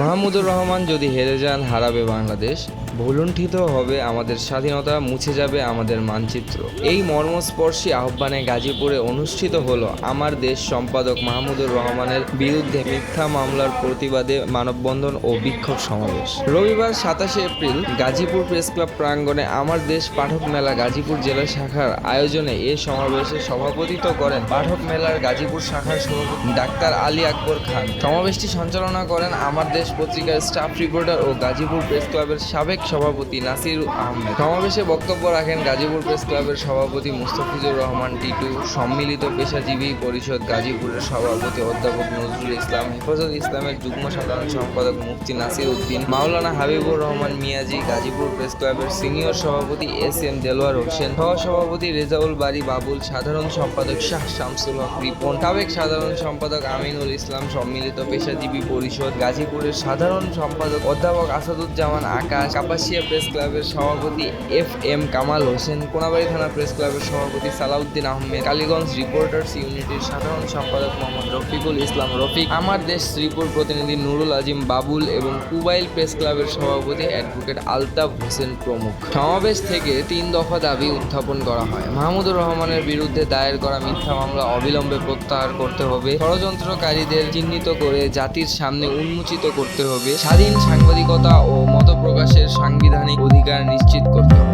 মাহমুদুর রহমান যদি হেরে যান, হারাবে বাংলাদেশ। ভুলুণ্ঠিত হবে আমাদের স্বাধীনতা, মুছে যাবে আমাদের মানচিত্র। এই মর্মস্পর্শী আহ্বানে গাজীপুরে অনুষ্ঠিত হলো আমার দেশ সম্পাদক মাহমুদুর রহমানের বিরুদ্ধে মিথ্যা মামলার প্রতিবাদে মানববন্ধন ও বিক্ষোভ সমাবেশ। রবিবার সাতাশে এপ্রিল গাজীপুর প্রেস ক্লাব প্রাঙ্গণে আমার দেশ পাঠক মেলা গাজীপুর জেলা শাখার আয়োজনে এ সমাবেশে সভাপতিত্ব করেন পাঠক মেলার গাজীপুর শাখার সভাপতি ডাক্তার আলী আকবর খান। সমাবেশটি সঞ্চালনা করেন আমার দেশ পত্রিকার স্টাফ রিপোর্টার ও গাজীপুর প্রেস ক্লাবের সাবেক সভাপতি নাসির আহমেদ। সমাবেশে বক্তব্য রাখেন গাজীপুর প্রেস ক্লাবের সভাপতি মুস্তাফিজুর রহমান, টিটু, সম্মিলিত পেশাজীবী পরিষদ গাজীপুরের সভাপতি অধ্যাপক নজরুল ইসলাম, হেফাজত ইসলামের যুগ্ম সাধারণ সম্পাদক মুফতি নাসির উদ্দিন, মাওলানা হাবিবুর রহমান মিয়াজি, গাজীপুর প্রেস ক্লাবের সিনিয়র সভাপতি এস এম দেলোয়ার হোসেন সহ সভাপতি রেজাউল বাড়ি বাবুল, সাধারণ সম্পাদক শাহ শামসুল হক রিপন, সাবেক সাধারণ সম্পাদক আমিনুল ইসলাম, সম্মিলিত পেশাজীবী পরিষদ গাজীপুরের সাধারণ সম্পাদক অধ্যাপক আসাদুজ্জামান আকাশ, কাপাসিয়া প্রেস ক্লাবের সভাপতি এফ এম কামাল হোসেন, কোনাবাড়ি থানা প্রেস ক্লাবের সভাপতি সালাউদ্দিন আহমেদ, কালীগঞ্জ রিপোর্টার্স ইউনিটির সাধারণ সম্পাদক মোহাম্মদ রফিকুল ইসলাম রফিক, আমার দেশ শ্রীপুর প্রতিনিধি নুরুল আজিম বাবুল এবং কুবাইল প্রেস ক্লাবের সভাপতি অ্যাডভোকেট আলতাফ হোসেন প্রমুখ। সমাবেশ থেকে তিন দফা দাবি উত্থাপন করা হয়। মাহমুদুর রহমানের বিরুদ্ধে দায়ের করা মিথ্যা মামলা অবিলম্বে প্রত্যাহার করতে হবে। ষড়যন্ত্রকারীদের চিহ্নিত করে জাতির সামনে উন্মোচিত করতে হবে। স্বাধীন সাংবাদিকতা ও মত প্রকাশের সাংবিধানিক অধিকার নিশ্চিত করতে হবে।